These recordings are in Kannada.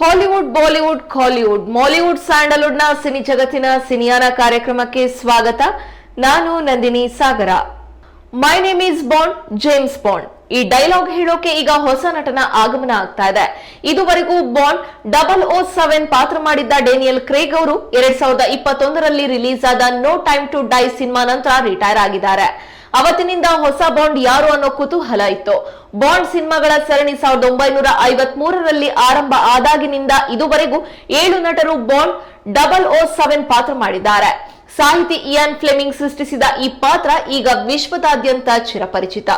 ಹಾಲಿವುಡ್ ಬಾಲಿವುಡ್ ಕಾಲಿವುಡ್ ಮಾಲಿವುಡ್ ಸ್ಯಾಂಡಲ್ವುಡ್ನ ಸಿನಿ ಜಗತ್ತಿನ ಸಿನಿಯಾನ ಕಾರ್ಯಕ್ರಮಕ್ಕೆ ಸ್ವಾಗತ. ನಾನು Nandini Sagar. My name is Bond James Bond ಈ ಡೈಲಾಗ್ ಹೇಳೋಕೆ ಈಗ ಹೊಸ ನಟನ ಆಗಮನ ಆಗ್ತಾ ಇದೆ. ಇದುವರೆಗೂ ಬಾಂಡ್ ಡಬಲ್ ಓ ಸೆವೆನ್ ಪಾತ್ರ ಮಾಡಿದ್ದ ಡೇನಿಯಲ್ ಕ್ರೇಗ್ ಅವರು ಎರಡ್ ಸಾವಿರದ ಇಪ್ಪತ್ತೊಂದರಲ್ಲಿ ರಿಲೀಸ್ ಆದ no time to die cinema ನಂತರ ರಿಟೈರ್ ಆಗಿದ್ದಾರೆ ಅವತ್ತಿನಿಂದ ಹೊಸ ಬಾಂಡ್ ಯಾರು ಅನ್ನೋ ಕುತೂಹಲ ಇತ್ತು. ಬಾಂಡ್ ಸಿನಿಮಾಗಳ ಸರಣಿ ಸಾವಿರದ ಒಂಬೈನೂರ ಐವತ್ ಮೂರರಲ್ಲಿ ಆರಂಭ ಆದಾಗಿನಿಂದ ಇದುವರೆಗೂ ಏಳು ನಟರು ಬಾಂಡ್ ಡಬಲ್ ಓ ಸೆವೆನ್ ಪಾತ್ರ ಮಾಡಿದ್ದಾರೆ. ಸಾಹಿತಿ ಇಯಾನ್ ಫ್ಲೆಮಿಂಗ್ ಸೃಷ್ಟಿಸಿದ ಈ ಪಾತ್ರ ಈಗ ವಿಶ್ವದಾದ್ಯಂತ ಚಿರಪರಿಚಿತ.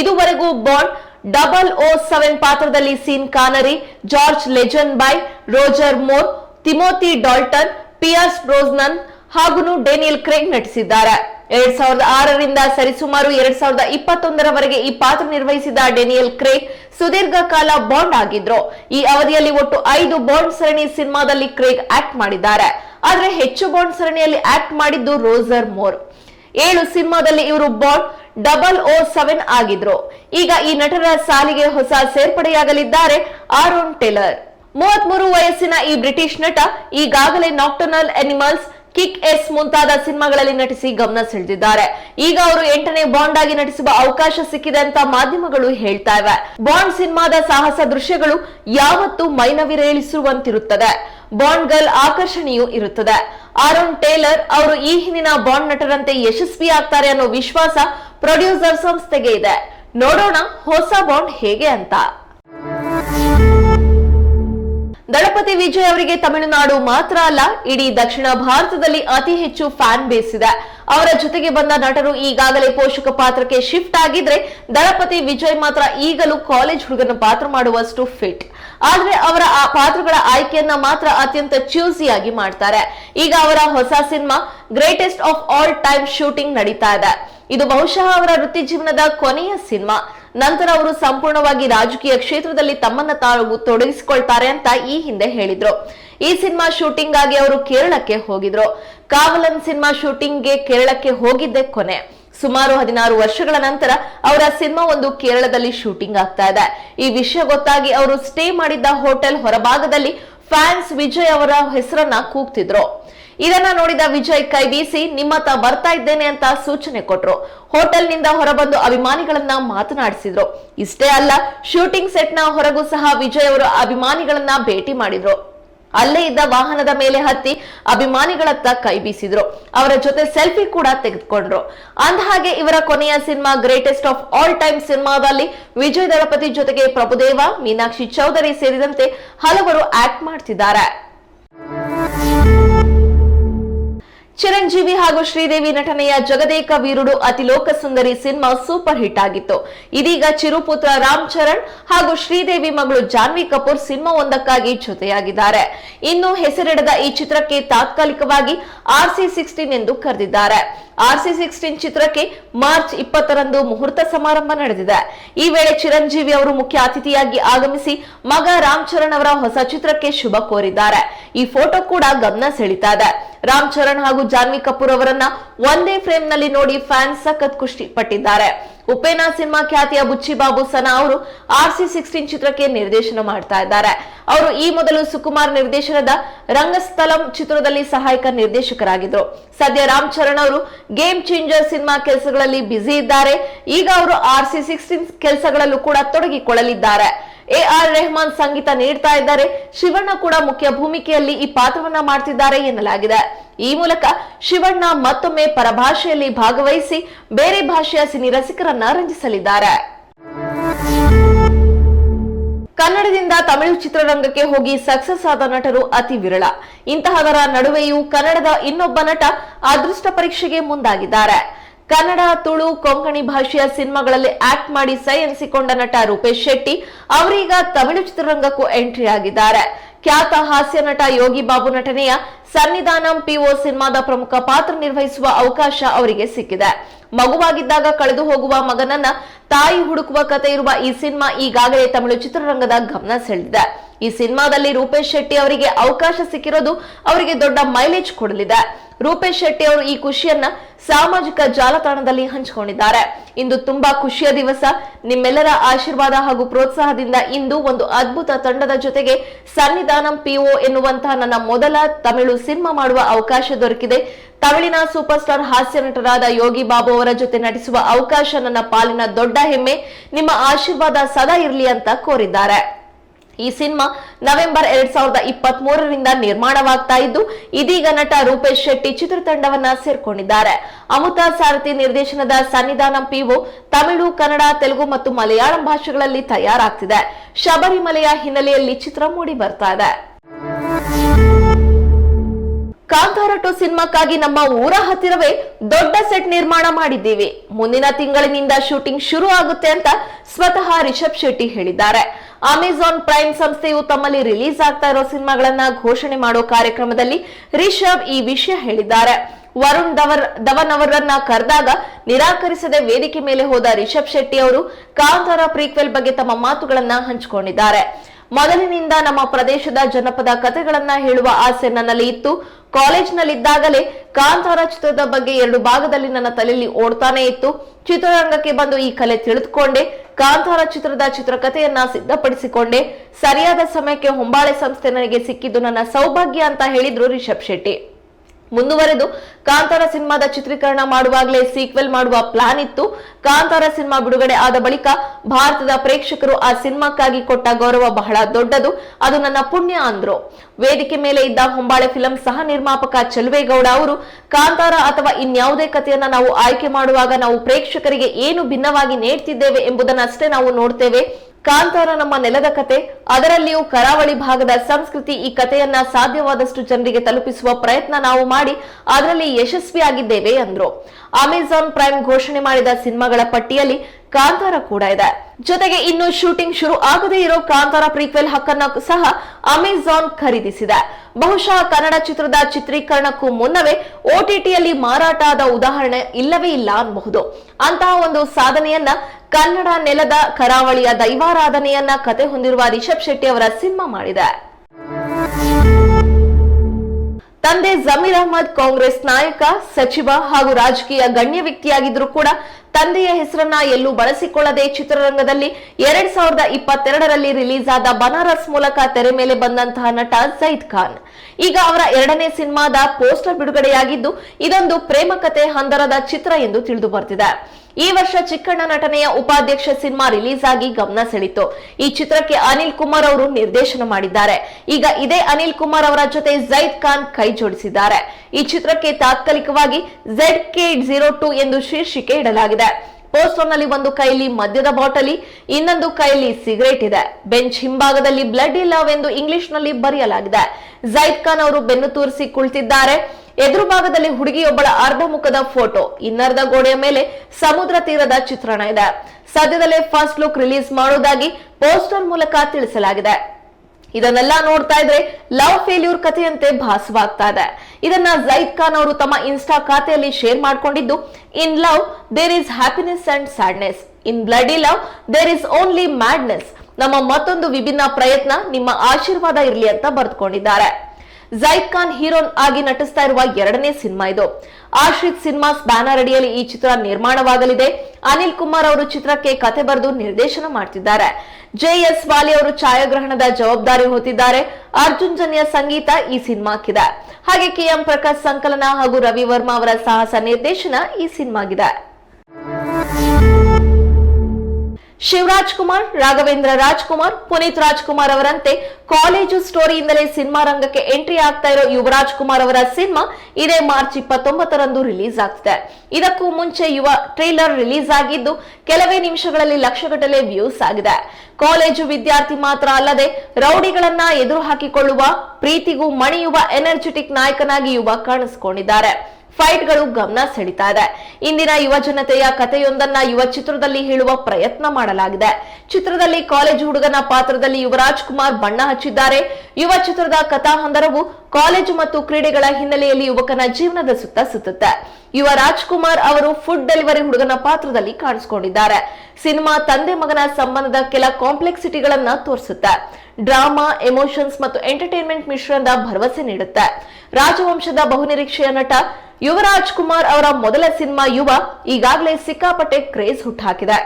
ಇದುವರೆಗೂ ಬಾಂಡ್ ಡಬಲ್ ಓ ಸೆವೆನ್ ಪಾತ್ರದಲ್ಲಿ Sean Connery, George Lazenby Roger Moore Timothy Dalton Pierce Brosnan ಹಾಗೂ ಡೇನಿಯಲ್ ಕ್ರೇಗ್ ನಟಿಸಿದ್ದಾರೆ. ಎರಡ್ ಸಾವಿರದ ಆರರಿಂದ ಸರಿಸುಮಾರು ಎರಡ್ ಸಾವಿರದ ಇಪ್ಪತ್ತೊಂದರವರೆಗೆ ಈ ಪಾತ್ರ ನಿರ್ವಹಿಸಿದ ಡೇನಿಯಲ್ ಕ್ರೇಗ್ ಸುದೀರ್ಘ ಕಾಲ ಬಾಂಡ್ ಆಗಿದ್ರು. ಈ ಅವಧಿಯಲ್ಲಿ ಒಟ್ಟು ಐದು ಬಾಂಡ್ ಸರಣಿ ಸಿನಿಮಾದಲ್ಲಿ ಕ್ರೇಗ್ ಆಕ್ಟ್ ಮಾಡಿದ್ದಾರೆ. ಆದ್ರೆ ಹೆಚ್ಚು ಬಾಂಡ್ ಸರಣಿಯಲ್ಲಿ ಆಕ್ಟ್ ಮಾಡಿದ್ದು ರೋಜರ್ ಮೋರ್. ಏಳು ಸಿನಿಮಾದಲ್ಲಿ ಇವರು ಬಾಂಡ್ ಡಬಲ್ ಓ ಸೆವೆನ್ ಆಗಿದ್ರು. ಈಗ ಈ ನಟರ ಸಾಲಿಗೆ ಹೊಸ ಸೇರ್ಪಡೆಯಾಗಲಿದ್ದಾರೆ ಆರೋನ್ ಟೇಲರ್. ಮೂವತ್ಮೂರು ವಯಸ್ಸಿನ ಈ ಬ್ರಿಟಿಷ್ ನಟ ಈಗಾಗಲೇ ನಾಕ್ಟರ್ನಲ್ ಅನಿಮಲ್ಸ್ ಕಿಕ್ ಎಸ್ ಮುಂತಾದ ಸಿನಿಮಾಗಳಲ್ಲಿ ನಟಿಸಿ ಗಮನ ಸೆಳೆದಿದ್ದಾರೆ. ಈಗ ಅವರು ಎಂಟನೇ ಬಾಂಡ್ ಆಗಿ ನಟಿಸುವ ಅವಕಾಶ ಸಿಕ್ಕಿದೆ ಅಂತ ಮಾಧ್ಯಮಗಳು ಹೇಳ್ತಾ ಇವೆ. ಬಾಂಡ್ ಸಿನಿಮಾದ ಸಾಹಸ ದೃಶ್ಯಗಳು ಯಾವತ್ತೂ ಮೈನವಿರೇಳಿಸುವಂತಿರುತ್ತದೆ. ಬಾಂಡ್ ಗರ್ಲ್ ಆಕರ್ಷಣೆಯೂ ಇರುತ್ತದೆ. ಆರೋನ್ ಟೇಲರ್ ಅವರು ಈ ಹಿಂದಿನ ಬಾಂಡ್ ನಟರಂತೆ ಯಶಸ್ವಿ ಆಗ್ತಾರೆ ಅನ್ನೋ ವಿಶ್ವಾಸ ಪ್ರೊಡ್ಯೂಸರ್ ಸಂಸ್ಥೆಗೆ ಇದೆ. ನೋಡೋಣ ಹೊಸ ಬಾಂಡ್ ಹೇಗೆ ಅಂತ. ದಳಪತಿ ವಿಜಯ್ ಅವರಿಗೆ ತಮಿಳುನಾಡು ಮಾತ್ರ ಅಲ್ಲ, ಇಡೀ ದಕ್ಷಿಣ ಭಾರತದಲ್ಲಿ ಅತಿ ಹೆಚ್ಚು ಫ್ಯಾನ್ ಬೇಸ್ ಇದೆ. ಅವರ ಜೊತೆಗೆ ಬಂದ ನಟರು ಈಗಾಗಲೇ ಪೋಷಕ ಪಾತ್ರಕ್ಕೆ ಶಿಫ್ಟ್ ಆಗಿದ್ರೆ, ದಳಪತಿ ವಿಜಯ್ ಮಾತ್ರ ಈಗಲೂ ಕಾಲೇಜ್ ಹುಡುಗನ ಪಾತ್ರ ಮಾಡುವಷ್ಟು ಫಿಟ್ ಆದ್ರೆ ಅವರ ಆ ಪಾತ್ರಗಳ ಆಯ್ಕೆಯನ್ನ ಮಾತ್ರ ಅತ್ಯಂತ ಚ್ಯೂಸಿಯಾಗಿ ಮಾಡ್ತಾರೆ. ಈಗ ಅವರ ಹೊಸ cinema greatest of all time shooting ನಡೀತಾ ಇದೆ. ಇದು ಬಹುಶಃ ಅವರ ವೃತ್ತಿ ಜೀವನದ ಕೊನೆಯ ಸಿನಿಮಾ ನಂತರ ಅವರು ಸಂಪೂರ್ಣವಾಗಿ ರಾಜಕೀಯ ಕ್ಷೇತ್ರದಲ್ಲಿ ತಮ್ಮನ್ನ ತಾವು ತೊಡಗಿಸಿಕೊಳ್ತಾರೆ ಅಂತ ಈ ಹಿಂದೆ ಹೇಳಿದ್ರು. ಈ ಸಿನಿಮಾ ಶೂಟಿಂಗ್ ಆಗಿ ಅವರು ಕೇರಳಕ್ಕೆ ಹೋಗಿದ್ರು. ಕಾವಲನ್ ಸಿನಿಮಾ ಶೂಟಿಂಗ್ಗೆ ಕೇರಳಕ್ಕೆ ಹೋಗಿದ್ದೆ ಕೊನೆ. ಸುಮಾರು ಹದಿನಾರು ವರ್ಷಗಳ ನಂತರ ಅವರ ಸಿನಿಮಾ ಒಂದು ಕೇರಳದಲ್ಲಿ ಶೂಟಿಂಗ್ ಆಗ್ತಾ ಇದೆ. ಈ ವಿಷಯ ಗೊತ್ತಾಗಿ ಅವರು ಸ್ಟೇ ಮಾಡಿದ್ದ ಹೋಟೆಲ್ ಹೊರಭಾಗದಲ್ಲಿ ಫ್ಯಾನ್ಸ್ ವಿಜಯ್ ಅವರ ಹೆಸರನ್ನ ಕೂಗ್ತಿದ್ರು. ಇದನ್ನ ನೋಡಿದ ವಿಜಯ್ ಕೈ ಬೀಸಿ ನಿಮ್ಮತ್ತ ಬರ್ತಾ ಇದ್ದೇನೆ ಅಂತ ಸೂಚನೆ ಕೊಟ್ರು. ಹೋಟೆಲ್ನಿಂದ ಹೊರಬಂದು ಅಭಿಮಾನಿಗಳನ್ನ ಮಾತನಾಡಿಸಿದ್ರು. ಇಷ್ಟೇ ಅಲ್ಲ, ಶೂಟಿಂಗ್ ಸೆಟ್ನ ಹೊರಗೂ ಸಹ ವಿಜಯ್ ಅವರು ಅಭಿಮಾನಿಗಳನ್ನ ಭೇಟಿ ಮಾಡಿದ್ರು. ಅಲ್ಲೇ ಇದ್ದ ವಾಹನದ ಮೇಲೆ ಹತ್ತಿ ಅಭಿಮಾನಿಗಳತ್ತ ಕೈ ಬೀಸಿದ್ರು. ಅವರ ಜೊತೆ ಸೆಲ್ಫಿ ಕೂಡ ತೆಗೆದುಕೊಂಡ್ರು. ಅಂದಹಾಗೆ ಇವರ ಕೊನೆಯ cinema greatest of all time ಸಿನಿಮಾದಲ್ಲಿ ವಿಜಯ್ ದಳಪತಿ ಜೊತೆಗೆ ಪ್ರಭುದೇವ, ಮೀನಾಕ್ಷಿ ಚೌಧರಿ ಸೇರಿದಂತೆ ಹಲವರು ಆಕ್ಟ್ ಮಾಡ್ತಿದ್ದಾರೆ. ಚಿರಂಜೀವಿ ಹಾಗೂ ಶ್ರೀದೇವಿ ನಟನೆಯ Jagadeka Veerudu Athiloka Sundari cinema super hit ಆಗಿತ್ತು. ಇದೀಗ ಚಿರುಪುತ್ರ ರಾಮ್ ಚರಣ್ ಹಾಗೂ ಶ್ರೀದೇವಿ ಮಗಳು ಜಾನ್ವಿ ಕಪೂರ್ ಸಿನಿಮಾ ಒಂದಕ್ಕಾಗಿ ಜೊತೆಯಾಗಿದ್ದಾರೆ. ಇನ್ನು ಹೆಸರಿಡದ ಈ ಚಿತ್ರಕ್ಕೆ ತಾತ್ಕಾಲಿಕವಾಗಿ ಆರ್ ಸಿ ಸಿಕ್ಸ್ಟೀನ್ ಎಂದು ಕರೆದಿದ್ದಾರೆ. ಆರ್ ಸಿ ಸಿಕ್ಸ್ಟೀನ್ ಚಿತ್ರಕ್ಕೆ ಮಾರ್ಚ್ ಇಪ್ಪತ್ತರಂದು ಮುಹೂರ್ತ ಸಮಾರಂಭ ನಡೆದಿದೆ. ಈ ವೇಳೆ ಚಿರಂಜೀವಿ ಅವರು ಮುಖ್ಯ ಅತಿಥಿಯಾಗಿ ಆಗಮಿಸಿ ಮಗ ರಾಮ್ ಚರಣ್ ಅವರ ಹೊಸ ಚಿತ್ರಕ್ಕೆ ಶುಭ ಕೋರಿದ್ದಾರೆ. ಈ ಫೋಟೋ ಕೂಡ ಗಮನ ಸೆಳೀತಾ ಇದೆ. ರಾಮ್ ಚರಣ್ ಹಾಗೂ ಜಾನ್ವಿ ಕಪೂರ್ ಅವರನ್ನ ಒಂದೇ ಫ್ರೇಮ್ನಲ್ಲಿ ನೋಡಿ ಫ್ಯಾನ್ಸ್ ಸಖತ್ ಖುಷಿ ಪಟ್ಟಿದ್ದಾರೆ ಉಪೇನಾ ಸಿನಿಮಾ ಖ್ಯಾತಿಯ ಬುಚ್ಚಿ ಬಾಬು ಸನಾ ಅವರು ಆರ್ ಸಿ ಸಿಕ್ಸ್ಟೀನ್ ಚಿತ್ರಕ್ಕೆ ನಿರ್ದೇಶನ ಮಾಡ್ತಾ ಇದ್ದಾರೆ. ಅವರು ಈ ಮೊದಲು ಸುಕುಮಾರ್ ನಿರ್ದೇಶನದ ರಂಗಸ್ಥಲಂ ಚಿತ್ರದಲ್ಲಿ ಸಹಾಯಕ ನಿರ್ದೇಶಕರಾಗಿದ್ರು. ಸದ್ಯ ರಾಮ್ ಚರಣ್ ಅವರು ಗೇಮ್ ಚೇಂಜರ್ ಸಿನಿಮಾ ಕೆಲಸಗಳಲ್ಲಿ ಬ್ಯುಸಿ ಇದ್ದಾರೆ. ಈಗ ಅವರು ಆರ್ ಸಿ ಸಿಕ್ಸ್ಟೀನ್ ಕೆಲಸಗಳಲ್ಲೂ ಕೂಡ ತೊಡಗಿಕೊಳ್ಳಲಿದ್ದಾರೆ. ಎ ಆರ್ ರೆಹಮಾನ್ ಸಂಗೀತ ನೀಡ್ತಾ ಇದ್ದಾರೆ. ಶಿವಣ್ಣ ಕೂಡ ಮುಖ್ಯ ಭೂಮಿಕೆಯಲ್ಲಿ ಈ ಪಾತ್ರವನ್ನ ಮಾಡ್ತಿದ್ದಾರೆ ಎನ್ನಲಾಗಿದೆ. ಈ ಮೂಲಕ ಶಿವಣ್ಣ ಮತ್ತೊಮ್ಮೆ ಪರಭಾಷೆಯಲ್ಲಿ ಭಾಗವಹಿಸಿ ಬೇರೆ ಭಾಷೆಯ ಸಿನಿ ರಸಿಕರನ್ನ ರಂಜಿಸಲಿದ್ದಾರೆ. ಕನ್ನಡದಿಂದ ತಮಿಳು ಚಿತ್ರರಂಗಕ್ಕೆ ಹೋಗಿ ಸಕ್ಸಸ್ ಆದ ನಟರು ಅತಿ ವಿರಳ. ಇಂತಹದರ ನಡುವೆಯೂ ಕನ್ನಡದ ಇನ್ನೊಬ್ಬ ನಟ ಅದೃಷ್ಟ ಪರೀಕ್ಷೆಗೆ ಮುಂದಾಗಿದ್ದಾರೆ. ಕನ್ನಡ, ತುಳು, ಕೊಂಕಣಿ ಭಾಷೆಯ ಸಿನಿಮಾಗಳಲ್ಲಿ ಆಕ್ಟ್ ಮಾಡಿ ಸೈ ಎನಿಸಿಕೊಂಡ ನಟ ರೂಪೇಶ್ ಶೆಟ್ಟಿ ಅವರೀಗ ತಮಿಳು ಚಿತ್ರರಂಗಕ್ಕೂ ಎಂಟ್ರಿ ಆಗಿದ್ದಾರೆ. ಖ್ಯಾತ ಹಾಸ್ಯ ನಟ ಯೋಗಿ ಬಾಬು ನಟನೆಯ ಸನ್ನಿಧಾನಂ ಪಿಒ ಸಿನಿಮಾದ ಪ್ರಮುಖ ಪಾತ್ರ ನಿರ್ವಹಿಸುವ ಅವಕಾಶ ಅವರಿಗೆ ಸಿಕ್ಕಿದೆ. ಮಗುವಾಗಿದ್ದಾಗ ಕಳೆದು ಹೋಗುವ ಮಗನನ್ನ ತಾಯಿ ಹುಡುಕುವ ಕತೆ ಇರುವ ಈ ಸಿನಿಮಾ ಈಗಾಗಲೇ ತಮಿಳು ಚಿತ್ರರಂಗದ ಗಮನ ಸೆಳೆದಿದೆ. ಈ ಸಿನಿಮಾದಲ್ಲಿ ರೂಪೇಶ್ ಶೆಟ್ಟಿ ಅವರಿಗೆ ಅವಕಾಶ ಸಿಕ್ಕಿರೋದು ಅವರಿಗೆ ದೊಡ್ಡ ಮೈಲೇಜ್ ಕೊಡಲಿದೆ. ರೂಪೇಶ್ ಶೆಟ್ಟಿ ಅವರು ಈ ಖುಷಿಯನ್ನ ಸಾಮಾಜಿಕ ಜಾಲತಾಣದಲ್ಲಿ ಹಂಚಿಕೊಂಡಿದ್ದಾರೆ. ಇಂದು ತುಂಬಾ ಖುಷಿಯ ದಿವಸ. ನಿಮ್ಮೆಲ್ಲರ ಆಶೀರ್ವಾದ ಹಾಗೂ ಪ್ರೋತ್ಸಾಹದಿಂದ ಇಂದು ಒಂದು ಅದ್ಭುತ ತಂಡದ ಜೊತೆಗೆ ಸನ್ನಿಧಾನಂ ಪಿಒ ಎನ್ನುವಂತಹ ನನ್ನ ಮೊದಲ ತಮಿಳು ಸಿನಿಮಾ ಮಾಡುವ ಅವಕಾಶ ದೊರಕಿದೆ. ತಮಿಳಿನ ಸೂಪರ್ ಸ್ಟಾರ್ ಹಾಸ್ಯ ನಟರಾದ ಯೋಗಿ ಬಾಬು ಅವರ ಜೊತೆ ನಟಿಸುವ ಅವಕಾಶ ನನ್ನ ಪಾಲಿನ ದೊಡ್ಡ ಹೆಮ್ಮೆ. ನಿಮ್ಮ ಆಶೀರ್ವಾದ ಸದಾ ಇರಲಿ ಅಂತ ಕೋರಿದ್ದಾರೆ. ಈ ಸಿನಿಮಾ ನವೆಂಬರ್ ಎರಡ್ ಸಾವಿರದ ಇಪ್ಪತ್ತ್ ಮೂರರಿಂದ ನಿರ್ಮಾಣವಾಗ್ತಾ ಇದ್ದು, ಇದೀಗ ನಟ ರೂಪೇಶ್ ಶೆಟ್ಟಿ ಚಿತ್ರತಂಡವನ್ನ ಸೇರ್ಕೊಂಡಿದ್ದಾರೆ. ಅಮೃತ ಸಾರಥಿ ನಿರ್ದೇಶನದ ಸನ್ನಿಧಾನಂ ಪಿಒ ತಮಿಳು, ಕನ್ನಡ, ತೆಲುಗು ಮತ್ತು ಮಲಯಾಳಂ ಭಾಷೆಗಳಲ್ಲಿ ತಯಾರಾಗ್ತಿದೆ. ಶಬರಿಮಲೆಯ ಹಿನ್ನೆಲೆಯಲ್ಲಿ ಚಿತ್ರ ಮೂಡಿ ಬರ್ತಾ ಇದೆ. ಟು ಸಿನಿಮಾಕ್ಕಾಗಿ ನಮ್ಮ ಊರ ಹತ್ತಿರವೇ ದೊಡ್ಡ ಸೆಟ್ ನಿರ್ಮಾಣ ಮಾಡಿದ್ದೀವಿ. ಮುಂದಿನ ತಿಂಗಳಿನಿಂದ ಶೂಟಿಂಗ್ ಶುರು ಆಗುತ್ತೆ ಅಂತ ಸ್ವತಃ ರಿಷಬ್ ಶೆಟ್ಟಿ ಹೇಳಿದ್ದಾರೆ. ಅಮೆಜಾನ್ ಪ್ರೈಮ್ ಸಂಸ್ಥೆಯು ತಮ್ಮಲ್ಲಿ ರಿಲೀಸ್ ಆಗ್ತಾ ಇರೋ ಸಿನಿಮಾಗಳನ್ನ ಘೋಷಣೆ ಮಾಡೋ ಕಾರ್ಯಕ್ರಮದಲ್ಲಿ ರಿಷಬ್ ಈ ವಿಷಯ ಹೇಳಿದ್ದಾರೆ. ವರುಣ್ ಧವರ್, ಧವನ್ ಅವರನ್ನ ಕರೆದಾಗ ನಿರಾಕರಿಸದೆ ವೇದಿಕೆ ಮೇಲೆ ಹೋದ ರಿಷಬ್ ಶೆಟ್ಟಿ ಅವರು ಕಾಂತಾರ ಪ್ರೀಕ್ವೆಲ್ ಬಗ್ಗೆ ತಮ್ಮ ಮಾತುಗಳನ್ನ ಹಂಚಿಕೊಂಡಿದ್ದಾರೆ. ಮೊದಲಿನಿಂದ ನಮ್ಮ ಪ್ರದೇಶದ ಜನಪದ ಕಥೆಗಳನ್ನ ಹೇಳುವ ಆಸೆ ನನ್ನಲ್ಲಿ ಇತ್ತು. ಕಾಲೇಜ್ನಲ್ಲಿದ್ದಾಗಲೇ ಕಾಂತಾರ ಚಿತ್ರದ ಬಗ್ಗೆ ಎರಡು ಭಾಗದಲ್ಲಿ ನನ್ನ ತಲೆಯಲ್ಲಿ ಓಡ್ತಾನೆ ಇತ್ತು. ಚಿತ್ರರಂಗಕ್ಕೆ ಬಂದು ಈ ಕಲೆ ತಿಳಿದುಕೊಂಡೆ. ಕಾಂತಾರ ಚಿತ್ರದ ಚಿತ್ರಕಥೆಯನ್ನ ಸಿದ್ಧಪಡಿಸಿಕೊಂಡೆ. ಸರಿಯಾದ ಸಮಯಕ್ಕೆ ಹೊಂಬಾಳೆ ಸಂಸ್ಥೆ ನನಗೆ ಸಿಕ್ಕಿದ್ದು ನನ್ನ ಸೌಭಾಗ್ಯ ಅಂತ ಹೇಳಿದ್ರು ರಿಷಬ್ ಶೆಟ್ಟಿ. ಮುಂದುವರೆದು ಕಾಂತಾರ ಸಿನಿಮಾದ ಚಿತ್ರೀಕರಣ ಮಾಡುವಾಗಲೇ ಸೀಕ್ವೆಲ್ ಮಾಡುವ ಪ್ಲಾನ್ ಇತ್ತು. ಕಾಂತಾರ ಸಿನಿಮಾ ಬಿಡುಗಡೆ ಆದ ಬಳಿಕ ಭಾರತದ ಪ್ರೇಕ್ಷಕರು ಆ ಸಿನಿಮಾಕ್ಕಾಗಿ ಕೊಟ್ಟ ಗೌರವ ಬಹಳ ದೊಡ್ಡದು. ಅದು ನನ್ನ ಪುಣ್ಯ ಅಂದ್ರು. ವೇದಿಕೆ ಮೇಲೆ ಇದ್ದ ಹೊಂಬಾಳೆ ಫಿಲಂ ಸಹ ನಿರ್ಮಾಪಕ ಚಲುವೇಗೌಡ ಅವರು ಕಾಂತಾರ ಅಥವಾ ಇನ್ಯಾವುದೇ ಕಥೆಯನ್ನ ನಾವು ಆಯ್ಕೆ ಮಾಡುವಾಗ ನಾವು ಪ್ರೇಕ್ಷಕರಿಗೆ ಏನು ಭಿನ್ನವಾಗಿ ನೀಡ್ತಿದ್ದೇವೆ ಎಂಬುದನ್ನಷ್ಟೇ ನಾವು ನೋಡ್ತೇವೆ. ಕಾಂತಾರ ನಮ್ಮ ನೆಲದ ಕತೆ. ಅದರಲ್ಲಿಯೂ ಕರಾವಳಿ ಭಾಗದ ಸಂಸ್ಕೃತಿ ಈ ಕಥೆಯನ್ನ ಸಾಧ್ಯವಾದಷ್ಟು ಜನರಿಗೆ ತಲುಪಿಸುವ ಪ್ರಯತ್ನ ನಾವು ಮಾಡಿ, ಅದರಲ್ಲಿ ಯಶಸ್ವಿಯಾಗಿದ್ದೇವೆ ಅಂದ್ರು. ಅಮೆಜಾನ್ ಪ್ರೈಮ್ ಘೋಷಣೆ ಮಾಡಿದ ಸಿನಿಮಾಗಳ ಪಟ್ಟಿಯಲ್ಲಿ ಕಾಂತಾರ ಕೂಡ ಇದೆ. ಜೊತೆಗೆ ಇನ್ನು ಶೂಟಿಂಗ್ ಶುರು ಆಗದೇ ಇರೋ ಕಾಂತಾರ ಪ್ರೀಕ್ವೆಲ್ ಹಕ್ಕನ್ನು ಸಹ ಅಮೆಜಾನ್ ಖರೀದಿಸಿದೆ. ಬಹುಶಃ ಕನ್ನಡ ಚಿತ್ರದ ಚಿತ್ರೀಕರಣಕ್ಕೂ ಮುನ್ನವೇ ಓಟಿಟಿಯಲ್ಲಿ ಮಾರಾಟ ಆದ ಉದಾಹರಣೆ ಇಲ್ಲವೇ ಇಲ್ಲ ಅನ್ನಬಹುದು ಅಂತಹ ಒಂದು ಸಾಧನೆಯನ್ನ ಕನ್ನಡ ನೆಲದ ಕರಾವಳಿಯ ದೈವಾರಾಧನೆಯನ್ನ ಕತೆ ಹೊಂದಿರುವ ರಿಷಬ್ ಶೆಟ್ಟಿ ಅವರ ಸಿನಿಮಾ ಮಾಡಿದೆ. ತಂದೆ ಜಮೀರ್ ಅಹಮದ್ ಕಾಂಗ್ರೆಸ್ ನಾಯಕ, ಸಚಿವ ಹಾಗೂ ರಾಜಕೀಯ ಗಣ್ಯ ವ್ಯಕ್ತಿಯಾಗಿದ್ದರೂ ಕೂಡ ತಂದೆಯ ಹೆಸರನ್ನ ಎಲ್ಲೂ ಬಳಸಿಕೊಳ್ಳದೆ ಚಿತ್ರರಂಗದಲ್ಲಿ ಎರಡ್ ಸಾವಿರದ ಇಪ್ಪತ್ತೆರಡರಲ್ಲಿ ರಿಲೀಸ್ ಆದ ಬನಾರಸ್ ಮೂಲಕ ತೆರೆ ಮೇಲೆ ಬಂದಂತಹ ನಟ ಸೈದ್ ಖಾನ್. ಈಗ ಅವರ ಎರಡನೇ ಸಿನಿಮಾದ ಪೋಸ್ಟರ್ ಬಿಡುಗಡೆಯಾಗಿದ್ದು, ಇದೊಂದು ಪ್ರೇಮ ಕತೆ ಹಂದರದ ಚಿತ್ರ ಎಂದು ತಿಳಿದು ಬರ್ತಿದೆ ಈ ವರ್ಷ ಚಿಕ್ಕಣ್ಣ ನಟನೆಯ ಉಪಾಧ್ಯಕ್ಷ ಸಿನಿಮಾ ರಿಲೀಸ್ ಆಗಿ ಗಮನ ಸೆಳೀತು ಈ ಚಿತ್ರಕ್ಕೆ ಅನಿಲ್ ಕುಮಾರ್ ಅವರು ನಿರ್ದೇಶನ ಮಾಡಿದ್ದಾರೆ. ಈಗ ಇದೇ ಅನಿಲ್ ಕುಮಾರ್ ಅವರ ಜೊತೆ ಜೈದ್ ಖಾನ್ ಕೈ ಜೋಡಿಸಿದ್ದಾರೆ. ಈ ಚಿತ್ರಕ್ಕೆ ತಾತ್ಕಾಲಿಕವಾಗಿ ಝೆಡ್ ಕೆ ಜೀರೋ ಟು ಎಂದು ಶೀರ್ಷಿಕೆ ಇಡಲಾಗಿದೆ. ಪೋಸ್ಟರ್ನಲ್ಲಿ ಒಂದು ಕೈಲಿ ಮದ್ಯದ ಬಾಟಲಿ, ಇನ್ನೊಂದು ಕೈಲಿ ಸಿಗರೇಟ್ ಇದೆ. ಬೆಂಚ್ ಹಿಂಭಾಗದಲ್ಲಿ ಬ್ಲಡ್ ಲವ್ ಎಂದು ಇಂಗ್ಲಿಷ್ನಲ್ಲಿ ಬರೆಯಲಾಗಿದೆ. ಜೈದ್ ಖಾನ್ ಅವರು ಬೆನ್ನು ತೂರಿಸಿ ಕುಳಿತಿದ್ದಾರೆ. ಎದುರು ಭಾಗದಲ್ಲಿ ಹುಡುಗಿಯೊಬ್ಬಳ ಅರ್ಧ ಮುಖದ ಫೋಟೋ. ಇನ್ನರ್ಧ ಗೋಡೆಯ ಮೇಲೆ ಸಮುದ್ರ ತೀರದ ಚಿತ್ರಣ ಇದೆ. ಸದ್ಯದಲ್ಲೇ ಫಸ್ಟ್ ಲುಕ್ ರಿಲೀಸ್ ಮಾಡುವುದಾಗಿ ಪೋಸ್ಟರ್ ಮೂಲಕ ತಿಳಿಸಲಾಗಿದೆ. ಇದನ್ನೆಲ್ಲ ನೋಡ್ತಾ ಇದ್ರೆ ಲವ್ ಫೇಲ್ಯೂರ್ ಕಥೆಯಂತೆ ಭಾಸವಾಗ್ತಾ ಇದೆ. ಇದನ್ನ ಜೈದ್ ಖಾನ್ ಅವರು ತಮ್ಮ ಇನ್ಸ್ಟಾ ಖಾತೆಯಲ್ಲಿ ಶೇರ್ ಮಾಡ್ಕೊಂಡಿದ್ದು, in love there is happiness and sadness in bloody love there is only madness ನಮ್ಮ ಮತ್ತೊಂದು ವಿಭಿನ್ನ ಪ್ರಯತ್ನ, ನಿಮ್ಮ ಆಶೀರ್ವಾದ ಇರಲಿ ಅಂತ ಬರೆದುಕೊಂಡಿದ್ದಾರೆ. ಜೈದ್ ಖಾನ್ ಹೀರೋನ್ ಆಗಿ ನಟಿಸ್ತಾ ಇರುವ ಎರಡನೇ ಸಿನಿಮಾ ಇದು. ಆಶ್ರಿತ್ ಸಿನಿಮಾಸ್ ಬ್ಯಾನರ್ ಅಡಿಯಲ್ಲಿ ಈ ಚಿತ್ರ ನಿರ್ಮಾಣವಾಗಲಿದೆ. ಅನಿಲ್ ಕುಮಾರ್ ಅವರು ಚಿತ್ರಕ್ಕೆ ಕತೆ ಬರೆದು ನಿರ್ದೇಶನ ಮಾಡ್ತಿದ್ದಾರೆ. ಜೆ ಎಸ್ ವಾಲಿ ಅವರು ಛಾಯಾಗ್ರಹಣದ ಜವಾಬ್ದಾರಿ ಹೊತ್ತಿದ್ದಾರೆ. ಅರ್ಜುನ್ ಜನ್ಯ ಸಂಗೀತ ಈ ಸಿನಿಮಾಕ್ಕಿದೆ. ಹಾಗೆ ಕೆಎಂ ಪ್ರಕಾಶ್ ಸಂಕಲನ ಹಾಗೂ ರವಿ ವರ್ಮಾ ಅವರ ಸಾಹಸ ನಿರ್ದೇಶನ ಈ ಸಿನಿಮಾಗಿದೆ. ಶಿವರಾಜ್ ಕುಮಾರ್ ರಾಘವೇಂದ್ರ ರಾಜ್ಕುಮಾರ್, ಪುನೀತ್ ರಾಜ್ಕುಮಾರ್ ಅವರಂತೆ ಕಾಲೇಜು ಸ್ಟೋರಿಯಿಂದಲೇ ಸಿನಿಮಾ ರಂಗಕ್ಕೆ ಎಂಟ್ರಿ ಆಗ್ತಾ ಇರೋ ಯುವರಾಜ್ ಕುಮಾರ್ ಅವರ ಸಿನಿಮಾ ಇದೇ ಮಾರ್ಚ್ ಇಪ್ಪತ್ತೊಂಬತ್ತರಂದು ರಿಲೀಸ್ ಆಗ್ತಿದೆ. ಇದಕ್ಕೂ ಮುಂಚೆ ಯುವ ಟ್ರೇಲರ್ ರಿಲೀಸ್ ಆಗಿದ್ದು ಕೆಲವೇ ನಿಮಿಷಗಳಲ್ಲಿ ಲಕ್ಷಗಟ್ಟಲೆ ವ್ಯೂಸ್ ಆಗಿದೆ. ಕಾಲೇಜು ವಿದ್ಯಾರ್ಥಿ ಮಾತ್ರ ಅಲ್ಲದೆ ರೌಡಿಗಳನ್ನ ಎದುರು ಹಾಕಿಕೊಳ್ಳುವ, ಪ್ರೀತಿಗೂ ಮಣಿಯುವ, ಎನರ್ಜೆಟಿಕ್ ನಾಯಕನಾಗಿ ಯುವ ಕಾಣಿಸಿಕೊಂಡಿದ್ದಾರೆ. ಫೈಟ್ಗಳು ಗಮನ ಸೆಳೀತಾ ಇದೆ. ಇಂದಿನ ಯುವ ಜನತೆಯ ಕಥೆಯೊಂದನ್ನ ಯುವ ಚಿತ್ರದಲ್ಲಿ ಹೇಳುವ ಪ್ರಯತ್ನ ಮಾಡಲಾಗಿದೆ. ಚಿತ್ರದಲ್ಲಿ ಕಾಲೇಜು ಹುಡುಗನ ಪಾತ್ರದಲ್ಲಿ ಯುವರಾಜ್ ಕುಮಾರ್ ಬಣ್ಣ ಹಚ್ಚಿದ್ದಾರೆ. ಯುವ ಚಿತ್ರದ ಕಥಾಹಂದರವು ಕಾಲೇಜು ಮತ್ತು ಕ್ರೀಡೆಗಳ ಹಿನ್ನೆಲೆಯಲ್ಲಿ ಯುವಕನ ಜೀವನದ ಸುತ್ತ ಸುತ್ತುತ್ತೆ. ಯುವ ರಾಜ್ಕುಮಾರ್ ಅವರು ಫುಡ್ ಡೆಲಿವರಿ ಹುಡುಗನ ಪಾತ್ರದಲ್ಲಿ ಕಾಣಿಸಿಕೊಂಡಿದ್ದಾರೆ. ಸಿನಿಮಾ ತಂದೆ ಮಗನ ಸಂಬಂಧದ ಕೆಲ ಕಾಂಪ್ಲೆಕ್ಸಿಟಿಗಳನ್ನ ತೋರಿಸುತ್ತೆ. ಡ್ರಾಮಾ, ಎಮೋಷನ್ಸ್ ಮತ್ತು ಎಂಟರ್ಟೈನ್ಮೆಂಟ್ ಮಿಶ್ರಣದ ಭರವಸೆ ನೀಡುತ್ತೆ. ರಾಜವಂಶದ ಬಹುನಿರೀಕ್ಷೆಯ ನಟ ಯುವರಾಜ್ ಕುಮಾರ್ ಅವರ ಮೊದಲ ಸಿನಿಮಾ ಯುವ ಈಗಾಗಲೇ ಸಿಕ್ಕಾಪಟ್ಟೆ ಕ್ರೇಜ್ ಹುಟ್ಟಾಕಿದೆ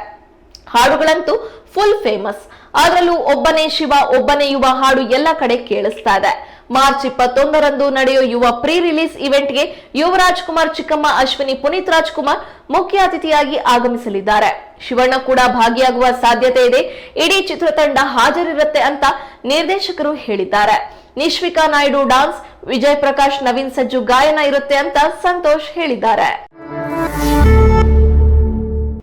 ಹಾಡುಗಳಂತೂ ಫುಲ್ ಫೇಮಸ್. ಅದರಲ್ಲೂ ಒಬ್ಬನೇ ಶಿವ, ಒಬ್ಬನೇ ಯುವ ಹಾಡು ಎಲ್ಲ ಕಡೆ ಕೇಳಿಸ್ತಾ ಇದೆ. ಮಾರ್ಚ್ ಇಪ್ಪತ್ತೊಂದರಂದು ನಡೆಯುವ ಯುವ ಪ್ರೀ ರಿಲೀಸ್ ಇವೆಂಟ್ಗೆ ಯುವರಾಜ್ ಕುಮಾರ್ ಚಿಕ್ಕಮ್ಮ, ಅಶ್ವಿನಿ ಪುನೀತ್ ರಾಜ್ಕುಮಾರ್ ಮುಖ್ಯ ಅತಿಥಿಯಾಗಿ ಆಗಮಿಸಲಿದ್ದಾರೆ. ಶಿವಣ್ಣ ಕೂಡ ಭಾಗಿಯಾಗುವ ಸಾಧ್ಯತೆ ಇದೆ. ಇಡೀ ಚಿತ್ರತಂಡ ಹಾಜರಿರುತ್ತೆ ಅಂತ ನಿರ್ದೇಶಕರು ಹೇಳಿದ್ದಾರೆ. ನಿಶ್ವಿಕಾ ನಾಯ್ಡು ಡಾನ್ಸ್, ವಿಜಯ್ ಪ್ರಕಾಶ್, ನವೀನ್ ಸಜ್ಜು ಗಾಯನ ಇರುತ್ತೆ ಅಂತ ಸಂತೋಷ್ ಹೇಳಿದ್ದಾರೆ.